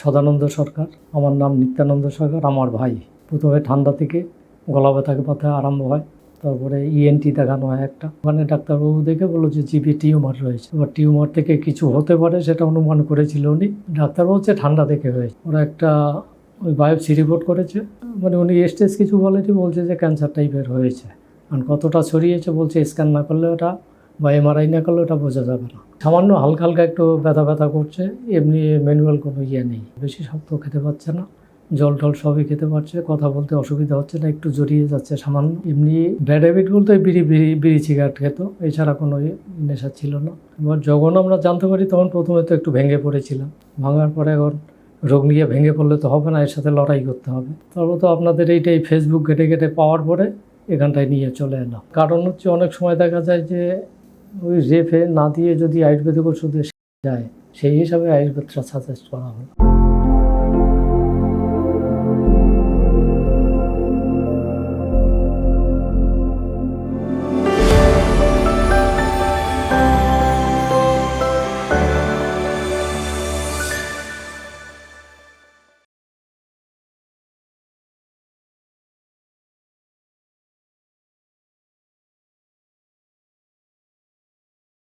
সদানন্দ সরকার, আমার নাম নিত্যানন্দ সরকার, আমার ভাই। প্রথমে ঠান্ডা থেকে গলা ব্যথা ব্যথা আরম্ভ হয়, তারপরে ইএনটি দেখানো হয় একটা। ওখানে ডাক্তারবাবু দেখে বলল যে জিবি টিউমার রয়েছে। এবার টিউমার থেকে কিছু হতে পারে সেটা অনুমান করেছিল উনি। ডাক্তার বলছে ঠান্ডা থেকে হয়েছে। ওরা একটা ওই বায়োপসি রিপোর্ট করেছে। মানে উনি স্টেজ কিছু বলেনি, বলছে যে ক্যান্সার টাইপের হয়েছে। আর কতটা ছড়িয়েছে, বলছে স্ক্যান না করলে ওটা বা এমআরআই না করলে ওটা বোঝা যাবে না। সামান্য হালকা হালকা একটু ব্যথা ব্যথা করছে, এমনি ম্যানুয়াল কোনো ইয়ে নেই। বেশি শক্ত খেতে পারছে না, জল টল সবই খেতে পারছে, কথা বলতে অসুবিধা হচ্ছে না, একটু জড়িয়ে যাচ্ছে সামান্য। এমনি ব্যাড হ্যাবিট বলতে বিড়ি বিড়ি বিড়ি সিগারেট খেত, এছাড়া কোনো নেশা ছিল না। এবার যখন আমরা জানতে পারি, তখন প্রথমে তো একটু ভেঙে পড়েছিলাম। ভাঙার পরে এখন রোগ নিয়ে ভেঙে পড়লে তো হবে না, এর সাথে লড়াই করতে হবে। তারপর তো আপনাদের এইটাই ফেসবুক ঘেটে ঘেটে পাওয়ার পরে এখানটায় নিয়ে চলে এলাম। কারণ হচ্ছে অনেক সময় দেখা যায় যে ওই রেফে না দিয়ে যদি আয়ুর্বেদিক ওষুধে যায় সেই হিসাবে আয়ুর্বেদটা সাজেস্ট করা হয়।